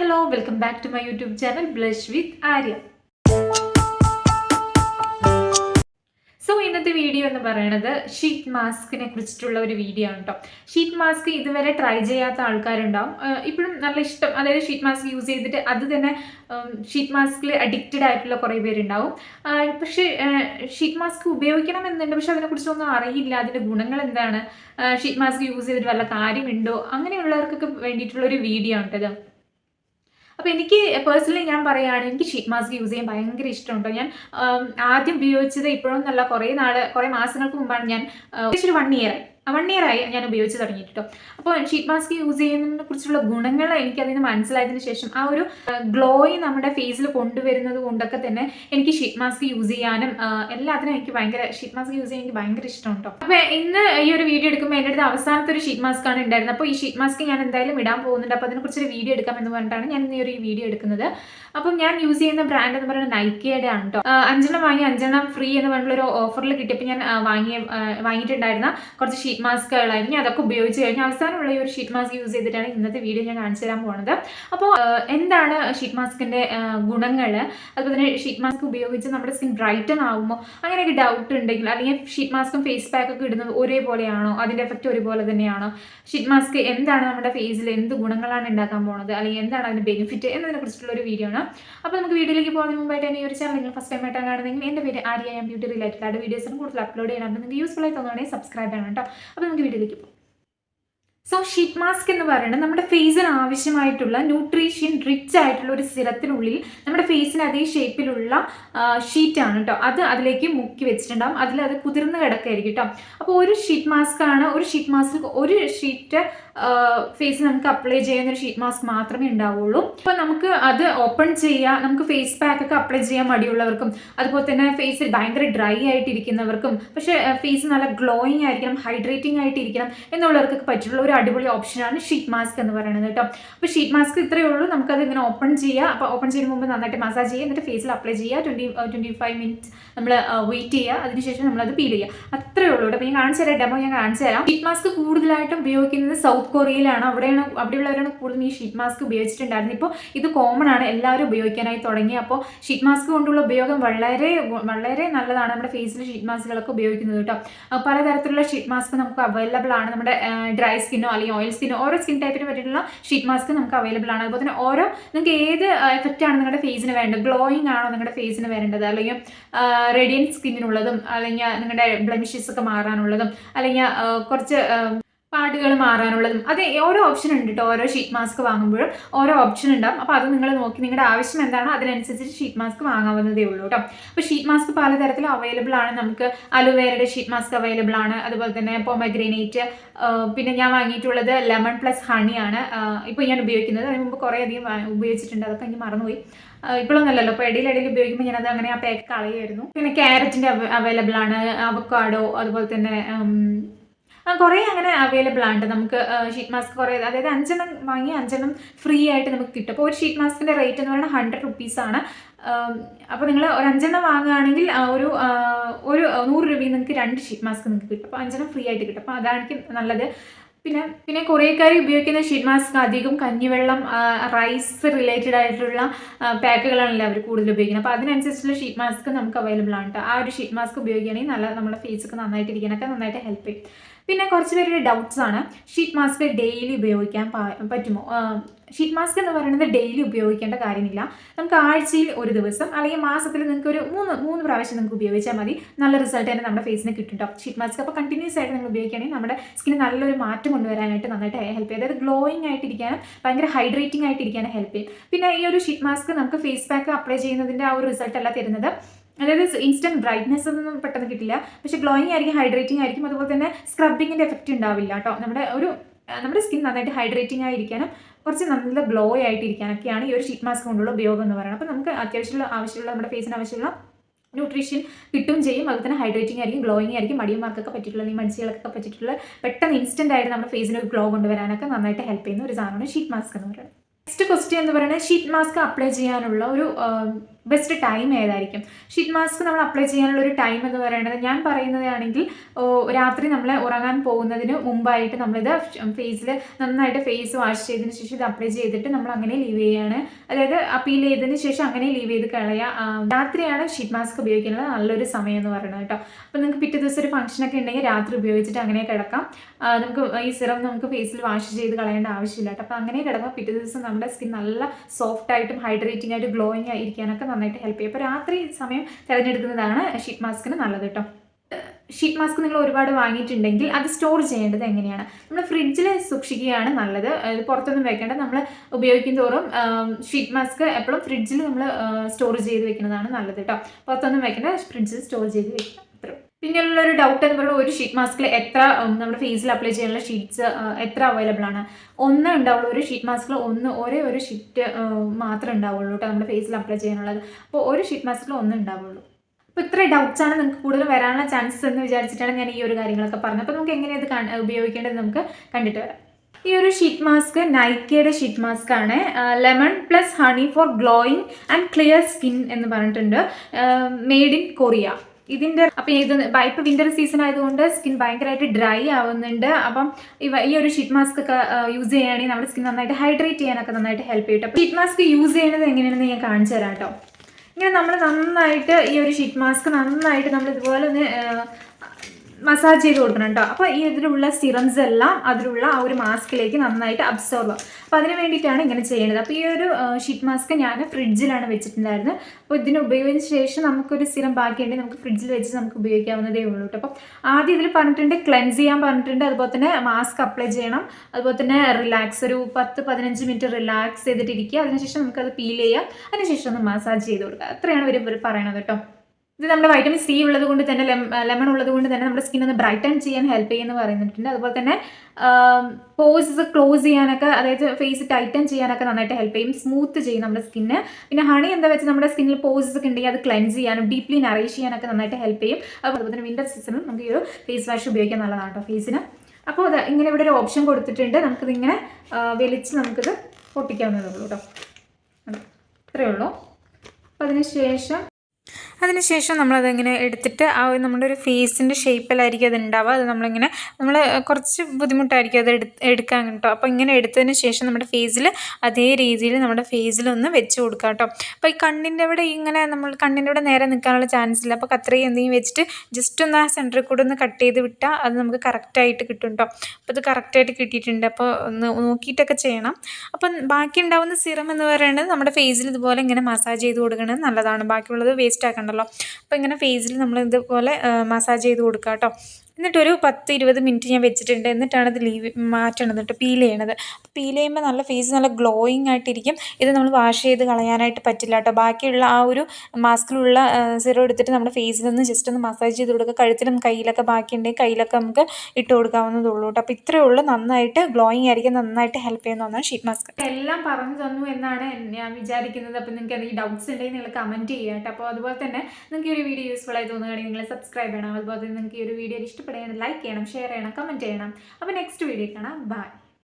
Hello welcome back to my YouTube channel blush with Arya. So ഇന്നത്തെ video എന്ന് പറയുന്നത് sheet മാസ്കിനെ കുറിച്ചിട്ടുള്ള ഒരു വീഡിയോ ആണ് കേട്ടോ ഷീറ്റ് മാസ്ക് ഇതുവരെ ട്രൈ ചെയ്യാത്ത ആൾക്കാരുണ്ടാവും. ഇപ്പോഴും നല്ല ഇഷ്ടം. അതായത് ഷീറ്റ് മാസ്ക് യൂസ് ചെയ്തിട്ട് അത് തന്നെ ഷീറ്റ് മാസ്കിൽ അഡിക്റ്റഡ് ആയിട്ടുള്ള കുറേ പേരുണ്ടാവും. പക്ഷേ ഷീറ്റ് മാസ്ക് ഉപയോഗിക്കണം എന്നുണ്ട് പക്ഷെ അതിനെക്കുറിച്ചൊന്നും അറിയില്ല. അതിന്റെ ഗുണങ്ങൾ എന്താണ്? ഷീറ്റ് മാസ്ക് യൂസ് ചെയ്തിട്ട് വല്ല കാര്യമുണ്ടോ? അങ്ങനെയുള്ളവർക്കൊക്കെ വേണ്ടിയിട്ടുള്ള ഒരു വീഡിയോ ആണ് കേട്ടോ അപ്പോൾ എനിക്ക് പേഴ്സണലി ഞാൻ പറയുകയാണ് എനിക്ക് ഷീറ്റ് മാസ്ക് യൂസ് ചെയ്യാൻ ഭയങ്കര ഇഷ്ടമുണ്ട്. ഞാൻ ആദ്യം ഉപയോഗിച്ചത് ഇപ്പോഴൊന്നല്ല നല്ല കുറേ നാൾ കുറേ മാസങ്ങൾക്ക് മുമ്പാണ് ഞാൻ ഒരു വൺ ഇയർ ആയി. വൺ ഇയർ ആയി ഞാൻ ഉപയോഗിച്ച് തുടങ്ങിയിട്ട് അപ്പോൾ ഷീറ്റ് മാസ്ക് യൂസ് ചെയ്യുന്നതിനെ കുറിച്ചുള്ള ഗുണങ്ങൾ എനിക്ക് അതിന് മനസ്സിലായതിന് ശേഷം ആ ഒരു ഗ്ലോയി നമ്മുടെ ഫേസിൽ കൊണ്ടുവരുന്നത് കൊണ്ടൊക്കെ തന്നെ എനിക്ക് ഷീറ്റ് മാസ്ക് യൂസ് ചെയ്യാനും എല്ലാത്തിനും എനിക്ക് ഭയങ്കര ഷീറ്റ് മാസ്ക് യൂസ് ചെയ്യാൻ എനിക്ക് ഭയങ്കര ഇഷ്ടം കേട്ടോ അപ്പോൾ ഇന്ന് ഈ ഒരു വീഡിയോ എടുക്കുമ്പോൾ എന്റെ അടുത്ത് അവസാനത്തെ ഒരു ഷീറ്റ് മാസ്ക് ആണ് ഉണ്ടായിരുന്നത്. അപ്പോൾ ഈ ഷീറ്റ് മാസ്ക് ഞാൻ എന്തായാലും ഇടാൻ പോകുന്നുണ്ട്. അപ്പോൾ അതിനെക്കുറിച്ചൊരു വീഡിയോ എടുക്കാം എന്ന് പറഞ്ഞിട്ടാണ് ഞാൻ ഇന്ന് ഈ ഒരു വീഡിയോ എടുക്കുന്നത്. അപ്പം ഞാൻ യൂസ് ചെയ്യുന്ന ബ്രാൻഡ് എന്ന് പറയുന്നത് നൈക്കയുടെ ആണ് കേട്ടോ അഞ്ചെണ്ണം വാങ്ങി അഞ്ചെണ്ണം ഫ്രീ എന്ന് പറഞ്ഞിട്ടുള്ള ഒരു ഓഫറിൽ കിട്ടിയപ്പോൾ ഞാൻ വാങ്ങിയ വാങ്ങിയിട്ടുണ്ടായിരുന്ന കുറച്ച് ഷീറ്റ് മാസ്കുകളായിരുന്നു അതൊക്കെ ഉപയോഗിച്ച് കഴിഞ്ഞ്. അവസാനമുള്ള ഈ ഒരു ഷീറ്റ് മാസ്ക് യൂസ് ചെയ്തിട്ടാണ് ഇന്നത്തെ വീഡിയോ ഞാൻ കാണിച്ചു തരാൻ പോകുന്നത് അപ്പോൾ എന്താണ് ഷീറ്റ് മാസ്കിന്റെ ഗുണങ്ങൾ അതുപോലെ തന്നെ ഷീറ്റ് മാസ്ക് ഉപയോഗിച്ച് നമ്മുടെ സ്കിൻ ബ്രൈറ്റൻ ആകുമോ അങ്ങനെയൊക്കെ ഡൗട്ട് ഉണ്ടെങ്കിൽ അല്ലെങ്കിൽ ഷീറ്റ് മാസ്കും ഫേസ് പാക്ക് ഒക്കെ ഇടുന്നത് ഒരേപോലെയാണോ? അതിന്റെ എഫക്റ്റ് ഒരുപോലെ തന്നെയാണോ? ഷീറ്റ് മാസ്ക് എന്താണ് നമ്മുടെ ഫേസിൽ എന്ത് ഗുണങ്ങളാണ് ഉണ്ടാക്കാൻ പോകുന്നത് അല്ലെങ്കിൽ എന്താണ് അതിന്റെ ബെനിഫിറ്റ് എന്നതിനെ കുറിച്ചിട്ടുള്ള ഒരു വീഡിയോ ആണ്. അപ്പോൾ നമുക്ക് വീഡിയോയിലേക്ക് പോകുന്നതിന് മുമ്പായിട്ട് തന്നെ ഒരു ചാനൽ നിങ്ങൾ ഫസ്റ്റ് ടൈം ആയിട്ടാണ് കാണുന്നതെങ്കിൽ എന്റെ പേര് ആര്യ. ഞാൻ ബ്യൂട്ടി റിലേറ്റഡ് ആയിട്ട് വീഡിയോസും കൂടുതൽ അപ്ലോഡ് ചെയ്യണം നിങ്ങൾക്ക് യൂസ്ഫുൾ ആയി തോന്നുകയാണെങ്കിൽ സബ്സ്ക്രൈബ് ചെയ്യണം കേട്ടോ. അപ്പോൾ നമുക്ക് വീട്ടിലേക്ക് പോകാം. സോ ഷീറ്റ് മാസ്ക് എന്ന് പറയുന്നത് നമ്മുടെ ഫേസിന് ആവശ്യമായിട്ടുള്ള ന്യൂട്രീഷ്യൻ റിച്ച് ആയിട്ടുള്ള ഒരു സിറത്തിനുള്ളിൽ നമ്മുടെ ഫേസിന് അതേ ഷേപ്പിലുള്ള ഷീറ്റാണ് കേട്ടോ അത് അതിലേക്ക് മുക്കി വെച്ചിട്ടുണ്ടാകും അതിൽ അത് കുതിർന്ന് കിടക്കായിരിക്കും കേട്ടോ അപ്പോൾ ഒരു ഷീറ്റ് മാസ്ക് ആണ്. ഒരു ഷീറ്റ് മാസ്ക് ഒരു ഷീറ്റ് ഫേസ് നമുക്ക് അപ്ലൈ ചെയ്യുന്ന ഒരു ഷീറ്റ് മാസ്ക് മാത്രമേ ഉണ്ടാവുള്ളൂ. അപ്പോൾ നമുക്ക് അത് ഓപ്പൺ ചെയ്യുക നമുക്ക് ഫേസ് പാക്ക് ഒക്കെ അപ്ലൈ ചെയ്യാൻ മടിയുള്ളവർക്കും അതുപോലെ തന്നെ ഫേസിൽ ഭയങ്കര ഡ്രൈ ആയിട്ടിരിക്കുന്നവർക്കും പക്ഷേ ഫേസ് നല്ല ഗ്ലോയിങ് ആയിരിക്കണം ഹൈഡ്രേറ്റിംഗ് ആയിട്ടിരിക്കണം എന്നുള്ളവർക്കൊക്കെ പറ്റിയുള്ള ഒരു അടിപൊളി ഓപ്ഷനാണ് ഷീറ്റ് മാസ്ക് എന്ന് പറയുന്നത് കേട്ടോ. അപ്പോൾ ഷീറ്റ് മാസ്ക് ഇത്രയേ ഉള്ളൂ. നമുക്ക് അത് ഇങ്ങനെ ഓപ്പൺ ചെയ്യുക അപ്പോൾ ഓപ്പൺ ചെയ്യുന്ന മുമ്പ് നന്നായിട്ട് മസാജ് ചെയ്യുക എന്നിട്ട് ഫേസിൽ അപ്ലൈ ചെയ്യുക. ട്വന്റി ട്വന്റി ഫൈവ് മിനിറ്റ്സ് നമ്മൾ വെയിറ്റ് ചെയ്യുക. അതിനുശേഷം നമ്മൾ അത് പീൽ ചെയ്യുക. അത്രയേ ഉള്ളൂ കേട്ടോ. അപ്പോൾ ഞാൻ കാണിച്ചു തരാം ഡെമോ ഞാൻ കാണിച്ചു തരാം. ഷീറ്റ് മാസ്ക് കൂടുതലായിട്ടും ഉപയോഗിക്കുന്നത് സൗത്ത് കൊറിയയിലാണ്? അവിടെയാണ് അവിടെയുള്ളവരാണ് കൂടുതലും ഈ ഷീറ്റ് മാസ്ക് ഉപയോഗിച്ചിട്ടുണ്ടായിരുന്നത്. ഇപ്പോൾ ഇത് കോമൺ ആണ്. എല്ലാവരും ഉപയോഗിക്കാനായി തുടങ്ങി. അപ്പോൾ ഷീറ്റ് മാസ്ക് കൊണ്ടുള്ള ഉപയോഗം വളരെ വളരെ നല്ലതാണ് നമ്മുടെ ഫേസിൽ ഷീറ്റ് മാസ്കുകളൊക്കെ ഉപയോഗിക്കുന്നത് കേട്ടോ. പലതരത്തിലുള്ള ഷീറ്റ് മാസ്ക് നമുക്ക് അവൈലബിൾ ആണ്. നമ്മുടെ ഡ്രൈ സ്കിന്നോ അല്ലെങ്കിൽ ഓയിൽ സ്കിന്നോ ഓരോ സ്കിൻ ടൈപ്പിന് പറ്റിയിട്ടുള്ള ഷീറ്റ് മാസ്ക് നമുക്ക് അവൈലബിൾ ആണ്. അതുപോലെ തന്നെ ഓരോ നിങ്ങൾക്ക് ഏത് എഫക്റ്റ് ആണ് നിങ്ങളുടെ ഫേസിന് വേണ്ടത്? ഗ്ലോയിങ് ആണോ നിങ്ങളുടെ ഫേസിന് വരേണ്ടത് അല്ലെങ്കിൽ റേഡിയൻ സ്കിന്നിനുള്ളതും അല്ലെങ്കിൽ നിങ്ങളുടെ ബ്ലമിഷസ് ഒക്കെ മാറാനുള്ളതും അല്ലെങ്കിൽ കുറച്ച് പാടുകൾ മാറാനുള്ളതും. അതെ ഓരോ ഓപ്ഷൻ ഉണ്ട് കേട്ടോ ഓരോ ഷീറ്റ് മാസ്ക് വാങ്ങുമ്പോഴും ഓരോ ഓപ്ഷൻ ഉണ്ടാവും. അപ്പോൾ അത് നിങ്ങൾ നോക്കി നിങ്ങളുടെ ആവശ്യം എന്താണോ അതിനനുസരിച്ച് ഷീറ്റ് മാസ്ക് വാങ്ങാവുന്നതേ ഉള്ളൂ കേട്ടോ അപ്പോൾ ഷീറ്റ് മാസ്ക് പലതരത്തിൽ അവൈലബിൾ ആണ്. നമുക്ക് അലുവേരയുടെ ഷീറ്റ് മാസ്ക് അവൈലബിൾ ആണ്. അതുപോലെ തന്നെ പൊമഗ്രനേറ്റ് പിന്നെ ഞാൻ വാങ്ങിയിട്ടുള്ളത് ലെമൺ പ്ലസ് ഹണിയാണ് ഇപ്പോൾ ഞാൻ ഉപയോഗിക്കുന്നത്. അതിന് മുമ്പ് കുറേ അധികം ഉപയോഗിച്ചിട്ടുണ്ട്. അതൊക്കെ എനിക്ക് മറന്നുപോയി. ഇപ്പോഴൊന്നുമല്ലല്ലോ അപ്പോൾ ഇടയിലിടയിൽ ഉപയോഗിക്കുമ്പോൾ ഞാനത് അങ്ങനെ ആ പാക്ക് കളയുമായിരുന്നു. പിന്നെ ക്യാരറ്റിന്റെ അവൈലബിൾ ആണ്. അവക്കാഡോ അതുപോലെ തന്നെ കുറേ അങ്ങനെ അവൈലബിൾ ആണ് നമുക്ക് ഷീറ്റ് മാസ്ക് കുറേ അതായത് അഞ്ചെണ്ണം വാങ്ങി അഞ്ചെണ്ണം ഫ്രീ ആയിട്ട് നമുക്ക് കിട്ടും. അപ്പോൾ ഒരു ഷീറ്റ് മാസ്കിന്റെ റേറ്റ് എന്ന് പറയുന്നത് ഹൺഡ്രഡ് റുപ്പീസാണ് അപ്പോൾ നിങ്ങൾ ഒരു അഞ്ചെണ്ണം വാങ്ങുകയാണെങ്കിൽ ഒരു ഒരു നൂറ് രൂപയിൽ നിങ്ങൾക്ക് രണ്ട് ഷീറ്റ് മാസ്ക് നിങ്ങൾക്ക് കിട്ടും. അപ്പോൾ അഞ്ചെണ്ണം ഫ്രീ ആയിട്ട് കിട്ടും. അപ്പോൾ അതാണ് എനിക്ക് നല്ലത്. പിന്നെ പിന്നെ കുറേക്കാർ ഉപയോഗിക്കുന്ന ഷീറ്റ് മാസ്ക് അധികം കഞ്ഞിവെള്ളം റൈസ് റിലേറ്റഡ് ആയിട്ടുള്ള പാക്കുകളാണല്ലോ അവർ കൂടുതൽ ഉപയോഗിക്കുന്നത്. അപ്പോൾ അതിനനുസരിച്ചുള്ള ഷീറ്റ് മാസ്ക് നമുക്ക് അവൈലബിൾ ആണ് കേട്ടോ ആ ഒരു ഷീറ്റ് മാസ്ക് ഉപയോഗിക്കുകയാണെങ്കിൽ നല്ല നമ്മുടെ ഫേസൊക്കെ നന്നായിട്ട് ഇരിക്കാനൊക്കെ നന്നായിട്ട് ഹെൽപ്പ് ചെയ്യും. പിന്നെ കുറച്ച് പേരുടെ ഡൗട്ട്സ് ആണ്. ഷീറ്റ് മാസ്ക് ഡെയിലി ഉപയോഗിക്കാൻ പറ്റുമോ? ഷീറ്റ് മാസ്ക് എന്ന് പറയുന്നത് ഡെയിലി ഉപയോഗിക്കേണ്ട കാര്യമില്ല. നമുക്ക് ആഴ്ചയിൽ ഒരു ദിവസം അല്ലെങ്കിൽ മാസത്തിൽ നിങ്ങൾക്ക് ഒരു മൂന്ന് മൂന്ന് പ്രാവശ്യം നിങ്ങൾക്ക് ഉപയോഗിച്ചാൽ മതി. നല്ല റിസൾട്ട് തന്നെ നമ്മുടെ ഫേസിന് കിട്ടും ഷീറ്റ് മാസ്ക് അപ്പോൾ കണ്ടിന്യൂസ് ആയിട്ട് നിങ്ങൾ ഉപയോഗിക്കുകയാണെങ്കിൽ നമ്മുടെ സ്കിന്നിന് നല്ലൊരു മാറ്റം കൊണ്ടുവരാനായിട്ട് നന്നായിട്ട് ഹെൽപ്പ് ചെയ്യും. അതായത് ഗ്ലോയിങ് ആയിട്ടിരിക്കാനും ഭയങ്കര ഹൈഡ്രേറ്റിംഗ് ആയിട്ടിരിക്കാനും ഹെൽപ്പ് ചെയ്യും. പിന്നെ ഈ ഒരു ഷീറ്റ് മാസ്ക് നമുക്ക് ഫേസ് പാക്ക് അപ്ലൈ ചെയ്യുന്നതിന്റെ ആ ഒരു റിസൾട്ട് അല്ല തരുന്നത്. അതായത് ഇൻസ്റ്റന്റ് ബ്രൈറ്റ്നെസ് ഒന്നും പെട്ടെന്ന് കിട്ടില്ല. പക്ഷെ ഗ്ലോയിങ് ആയിരിക്കും ഹൈഡ്രേറ്റിംഗ് ആയിരിക്കും. അതുപോലെ തന്നെ സ്ക്രബിങ്ങിന്റെ എഫക്റ്റ് ഉണ്ടാവില്ല കേട്ടോ. നമ്മുടെ ഒരു നമ്മുടെ സ്കിൻ നന്നായിട്ട് ഹൈഡ്രേറ്റിംഗ് ആയിരിക്കാനും കുറച്ച് നല്ല ഗ്ലോ ആയിട്ടിരിക്കാനൊക്കെയാണ് ഈ ഒരു ഷീറ്റ് മാസ്ക് കൊണ്ടുള്ള ഉപയോഗം എന്ന് പറയുന്നത്. അപ്പോൾ നമുക്ക് അത്യാവശ്യമുള്ള ആവശ്യമുള്ള നമ്മുടെ ഫേസിന് ആവശ്യമുള്ള ന്യൂട്രീഷൻ കിട്ടും ചെയ്യും. അതുപോലെ തന്നെ ഹൈഡ്രേറ്റിംഗ് ആയിരിക്കും ഗ്ലോയിങ് ആയിരിക്കും. മടിയന്മാർക്കൊക്കെ പറ്റിയിട്ടുള്ള ഈ മടിച്ചുകളൊക്കെ പറ്റിയിട്ടുള്ള പെട്ടെന്ന് ഇൻസ്റ്റന്റ് ആയിട്ട് നമ്മുടെ ഫേസിന് ഒരു ഗ്ലോ കൊണ്ടുവരാനൊക്കെ നന്നായിട്ട് ഹെൽപ്പ് ചെയ്യുന്ന ഒരു സാധനമാണ് ഷീറ്റ് മാസ്ക് എന്ന് പറയുന്നത്. നെക്സ്റ്റ് ക്വസ്റ്റ്യൻ എന്ന് പറയുന്നത് ഷീറ്റ് മാസ്ക് അപ്ലൈ ചെയ്യാനുള്ള ഒരു ബെസ്റ്റ് ടൈം ഏതായിരിക്കും? ഷീറ്റ് മാസ്ക് നമ്മൾ അപ്ലൈ ചെയ്യാനുള്ള ഒരു ടൈം എന്ന് പറയുന്നത് ഞാൻ പറയുന്നതാണെങ്കിൽ രാത്രി നമ്മൾ ഉറങ്ങാൻ പോകുന്നതിന് മുമ്പായിട്ട് നമ്മളിത് ഫേസിൽ നന്നായിട്ട് ഫേസ് വാഷ് ചെയ്തതിന് ശേഷം ഇത് അപ്ലൈ ചെയ്തിട്ട് നമ്മൾ അങ്ങനെ ലീവ് ചെയ്യുകയാണ് അതായത് അപ്പീൽ ചെയ്തതിന് ശേഷം അങ്ങനെ ലീവ് ചെയ്ത് കളയുക രാത്രിയാണ് ഷീറ്റ് മാസ്ക് ഉപയോഗിക്കുന്നത്. നല്ലൊരു സമയം എന്ന് പറയുന്നത് കേട്ടോ. അപ്പോൾ നിങ്ങൾക്ക് പിറ്റേ ദിവസം ഒരു ഫംഗ്ഷനൊക്കെ ഉണ്ടെങ്കിൽ രാത്രി ഉപയോഗിച്ചിട്ട് അങ്ങനെ കിടക്കാം. നമുക്ക് ഈ സിറം നമുക്ക് ഫേസിൽ വാഷ് ചെയ്ത് കളയേണ്ട ആവശ്യമില്ല കേട്ടോ. അപ്പോൾ അങ്ങനെ കിടക്കുമ്പോൾ പിറ്റേ ദിവസം നമ്മുടെ സ്കിൻ നല്ല സോഫ്റ്റ് ആയിട്ടും ഹൈഡ്രേറ്റിംഗ് ആയിട്ട് ഗ്ലോയിങ് ആയിരിക്കാനൊക്കെ നന്നായിട്ട് ഹെൽപ്പ് ചെയ്യും. അപ്പോൾ രാത്രി സമയം തിരഞ്ഞെടുക്കുന്നതാണ് ഷീറ്റ് മാസ്കിന് നല്ലത് കേട്ടോ ഷീറ്റ് മാസ്ക് നിങ്ങൾ ഒരുപാട് വാങ്ങിയിട്ടുണ്ടെങ്കിൽ അത് സ്റ്റോർ ചെയ്യേണ്ടത് എങ്ങനെയാണ്? നമ്മൾ ഫ്രിഡ്ജിൽ സൂക്ഷിക്കുകയാണ് നല്ലത്. പുറത്തൊന്നും വെക്കേണ്ട. നമ്മൾ ഉപയോഗിക്കും തോറും ഷീറ്റ് മാസ്ക് എപ്പോഴും ഫ്രിഡ്ജിൽ നമ്മൾ സ്റ്റോർ ചെയ്ത് വെക്കുന്നതാണ് നല്ലത് കേട്ടോ പുറത്തൊന്നും വെക്കേണ്ട. ഫ്രിഡ്ജിൽ സ്റ്റോർ ചെയ്ത് അത്രയും പിന്നെയുള്ള ഒരു ഡൗട്ട് എന്ന് പറയുന്നത് ഒരു ഷീറ്റ് മാസ്കിൽ എത്ര നമ്മുടെ ഫേസിൽ അപ്ലൈ ചെയ്യാനുള്ള ഷീറ്റ്സ് എത്ര അവൈലബിൾ ആണ്? ഒന്ന് ഉണ്ടാവുള്ളൂ ഒരു ഷീറ്റ് മാസ്കിൽ ഒന്ന് ഒരേ ഒരു ഷീറ്റ് മാത്രമേ ഉണ്ടാവുള്ളൂ കേട്ടോ നമ്മുടെ ഫേസിൽ അപ്ലൈ ചെയ്യാനുള്ളത്. അപ്പോൾ ഒരു ഷീറ്റ് മാസ്കിൽ ഒന്ന് ഉണ്ടാവുള്ളൂ. അപ്പോൾ ഇത്ര ഡൗട്ട്സ് ആണ് നിങ്ങൾക്ക് കൂടുതൽ വരാനുള്ള ചാൻസസ് എന്ന് വിചാരിച്ചിട്ടാണ് ഞാൻ ഈ ഒരു കാര്യങ്ങളൊക്കെ പറഞ്ഞത്. അപ്പോൾ നമുക്ക് എങ്ങനെ ഇത് കാണ- ഉപയോഗിക്കേണ്ടത് നമുക്ക് കണ്ടിട്ട് വരാം. ഈ ഒരു ഷീറ്റ് മാസ്ക് നൈക്കയുടെ ഷീറ്റ് മാസ്ക് ആണ്. Lemon plus honey for glowing and clear skin എന്ന് പറഞ്ഞിട്ടുണ്ട്. മെയ്ഡ് ഇൻ കൊറിയ ഇതിന്റെ അപ്പൊ ഇത് ഇപ്പം വിന്റർ സീസൺ ആയതുകൊണ്ട് സ്കിൻ ഭയങ്കരമായിട്ട് ഡ്രൈ ആവുന്നുണ്ട്. അപ്പം ഈ ഒരു ഷീറ്റ് മാസ്ക് ഒക്കെ യൂസ് ചെയ്യുകയാണെങ്കിൽ നമ്മുടെ സ്കിൻ നന്നായിട്ട് ഹൈഡ്രേറ്റ് ചെയ്യാനൊക്കെ നന്നായിട്ട് ഹെൽപ്പ് ചെയ്യും അപ്പൊ ഷീറ്റ് മാസ്ക് യൂസ് ചെയ്യുന്നത് എങ്ങനെയാണെന്ന് ഞാൻ കാണിച്ചു തരാം കേട്ടോ ഇങ്ങനെ നമ്മൾ നന്നായിട്ട് ഈ ഒരു ഷീറ്റ് മാസ്ക് നന്നായിട്ട് നമ്മൾ ഇതുപോലെ ഒന്ന് മസാജ് ചെയ്ത് കൊടുക്കണം കേട്ടോ അപ്പോൾ ഈ ഇതിലുള്ള സിറംസ് എല്ലാം അതിലുള്ള ആ ഒരു മാസ്കിലേക്ക് നന്നായിട്ട് അബ്സോർവ് ആവും. അപ്പോൾ അതിന് വേണ്ടിയിട്ടാണ് ഇങ്ങനെ ചെയ്യേണ്ടത് അപ്പോൾ ഈ ഒരു ഷീറ്റ് മാസ്ക് ഞാൻ ഫ്രിഡ്ജിലാണ് വെച്ചിട്ടുണ്ടായിരുന്നത്. അപ്പോൾ ഇതിന് ഉപയോഗിച്ച ശേഷം നമുക്കൊരു സിറം ബാക്കിയുണ്ടെങ്കിൽ നമുക്ക് ഫ്രിഡ്ജിൽ വെച്ച് നമുക്ക് ഉപയോഗിക്കാവുന്നതേ ഉള്ളൂ കേട്ടോ അപ്പോൾ ആദ്യം ഇതിൽ പറഞ്ഞിട്ടുണ്ട് ക്ലെൻസ് ചെയ്യാൻ പറഞ്ഞിട്ടുണ്ട്. അതുപോലെ തന്നെ മാസ്ക് അപ്ലൈ ചെയ്യണം. അതുപോലെ തന്നെ റിലാക്സ് ഒരു പത്ത് പതിനഞ്ച് മിനിറ്റ് റിലാക്സ് ചെയ്തിട്ടിരിക്കുക. അതിനുശേഷം നമുക്കത് പീൽ ചെയ്യാം. അതിനുശേഷം ഒന്ന് മസാജ് ചെയ്ത് കൊടുക്കുക. അത്രയാണ് ഇവർ പറയണത് കേട്ടോ ഇത് നമ്മുടെ വൈറ്റമിൻ സി ഉള്ളത് കൊണ്ട് തന്നെ ലെമൺ ഉള്ളത് കൊണ്ട് തന്നെ നമ്മുടെ സ്കിൻ ഒന്ന് ബ്രൈറ്റൺ ചെയ്യാൻ ഹെൽപ്പ് ചെയ്യുമെന്ന് പറയുന്നിട്ടുണ്ട് അതുപോലെ തന്നെ പോസ് ക്ലോസ് ചെയ്യാനൊക്കെ അതായത് ഫേസ് ടൈറ്റൻ ചെയ്യാനൊക്കെ നന്നായിട്ട് ഹെൽപ്പ് ചെയ്യും സ്മൂത്ത് ചെയ്യും നമ്മുടെ സ്കിന്ന് പിന്നെ ഹണി എന്താ വെച്ചാൽ നമ്മുടെ സ്കിന്നിൽ പോസസ് ഒക്കെ ഉണ്ടെങ്കിൽ അത് ക്ലെൻസ് ചെയ്യാനും ഡീപ്ലി നറേഷ് ചെയ്യാനൊക്കെ നന്നായിട്ട് ഹെൽപ്പ് ചെയ്യും. അതുപോലെ തന്നെ വിന്റർ സീസണിൽ നമുക്ക് ഈ ഒരു ഫേസ് വാഷ് ഉപയോഗിക്കാൻ നല്ലതാണ് കേട്ടോ ഫേസിന് അപ്പോൾ അത് ഇങ്ങനെ ഇവിടെ ഒരു ഓപ്ഷൻ കൊടുത്തിട്ടുണ്ട്. നമുക്കിത് ഇങ്ങനെ വലിച്ച് നമുക്കിത് പൊട്ടിക്കാവുന്നതേ ഉള്ളൂ കേട്ടോ. ഇത്രയേ ഉള്ളൂ. അപ്പോൾ അതിന് ശേഷം അതിനുശേഷം നമ്മളതിങ്ങനെ എടുത്തിട്ട് ആ നമ്മുടെ ഒരു ഫേസിന്റെ ഷേപ്പിലായിരിക്കും അത് ഉണ്ടാവുക അത് നമ്മളിങ്ങനെ നമ്മൾ കുറച്ച് ബുദ്ധിമുട്ടായിരിക്കും അത് എടു എടുക്കാൻ കേട്ടോ. അപ്പോൾ ഇങ്ങനെ എടുത്തതിന് ശേഷം നമ്മുടെ ഫേസിൽ അതേ രീതിയിൽ നമ്മുടെ ഫേസിലൊന്ന് വെച്ച് കൊടുക്കുക കേട്ടോ. അപ്പോൾ ഈ കണ്ണിന്റെ അവിടെ ഇങ്ങനെ നമ്മൾ കണ്ണിന്റെ അവിടെ നേരെ നിൽക്കാനുള്ള ചാൻസ് ഇല്ല. അപ്പോൾ കത്രയും എന്തെങ്കിലും വെച്ചിട്ട് ജസ്റ്റ് ഒന്ന് ആ സെന്ററിൽ കൂടെ ഒന്ന് കട്ട് ചെയ്ത് വിട്ടാൽ അത് നമുക്ക് കറക്റ്റായിട്ട് കിട്ടും കേട്ടോ. അപ്പോൾ ഇത് കറക്റ്റായിട്ട് കിട്ടിയിട്ടുണ്ട്. അപ്പോൾ ഒന്ന് നോക്കിയിട്ടൊക്കെ ചെയ്യണം. അപ്പം ബാക്കി ഉണ്ടാവുന്ന സിറം എന്ന് പറയുന്നത് നമ്മുടെ ഫേസിൽ ഇതുപോലെ ഇങ്ങനെ മസാജ് ചെയ്ത് കൊടുക്കുന്നത് നല്ലതാണ്. ബാക്കിയുള്ളത് വേസ്റ്റ് ആക്കണ്ടല്ലോ അപ്പോൾ ഇങ്ങനെ ഫേസിൽ നമ്മൾ ഇതുപോലെ മസാജ് ചെയ്ത് കൊടുക്കുക കേട്ടോ എന്നിട്ടൊരു പത്ത് ഇരുപത് മിനിറ്റ് ഞാൻ വെച്ചിട്ടുണ്ട്. എന്നിട്ടാണ് ഇത് ലീവ് മാറ്റണത് കേട്ടോ പീൽ ചെയ്യണത്. പീൽ ചെയ്യുമ്പോൾ നല്ല ഫേസ് നല്ല ഗ്ലോയിങ് ആയിട്ടിരിക്കും. ഇത് നമ്മൾ വാഷ് ചെയ്ത് കളയാനായിട്ട് പറ്റില്ല കേട്ടോ ബാക്കിയുള്ള ആ ഒരു മാസ്കിലുള്ള സിറം എടുത്തിട്ട് നമ്മുടെ ഫേസിലൊന്ന് ജസ്റ്റ് ഒന്ന് മസാജ് ചെയ്ത് കൊടുക്കുക. കഴുത്തിലും കയ്യിലൊക്കെ ബാക്കിയുണ്ടെങ്കിൽ കയ്യിലൊക്കെ നമുക്ക് ഇട്ട് കൊടുക്കാവുന്നതേ ഉള്ളൂ കേട്ടോ അപ്പോൾ ഇത്രയേ ഉള്ളൂ. നന്നായിട്ട് ഗ്ലോയിങ് ആയിരിക്കും. നന്നായിട്ട് ഹെൽപ്പ് ചെയ്യുന്ന ഒന്നാണ് ഷീറ്റ് മാസ്ക് എല്ലാം പറഞ്ഞു തന്നു എന്നാണ് ഞാൻ വിചാരിക്കുന്നത്. അപ്പോൾ നിങ്ങൾക്ക് എന്തെങ്കിലും ഡൗട്ട്സ് ഉണ്ടെങ്കിൽ നിങ്ങൾ കമന്റ് ചെയ്യാം കേട്ടോ അപ്പോൾ അതുപോലെ തന്നെ നിങ്ങൾക്ക് ഈ ഒരു വീഡിയോ യൂസ്ഫുൾ ആയി തോന്നുകയാണെങ്കിൽ നിങ്ങൾ സബ്സ്ക്രൈബ് ചെയ്യണം. അതുപോലെ തന്നെ നിങ്ങൾക്ക് ഈ ഒരു വീഡിയോ ഇഷ്ടപ്പെടുകയാണെങ്കിൽ ലൈക്ക് ചെയ്യണം ഷെയർ ചെയ്യണം കമന്റ് ചെയ്യണം. അപ്പോൾ നെക്സ്റ്റ് വീഡിയോ കാണാം. ബൈ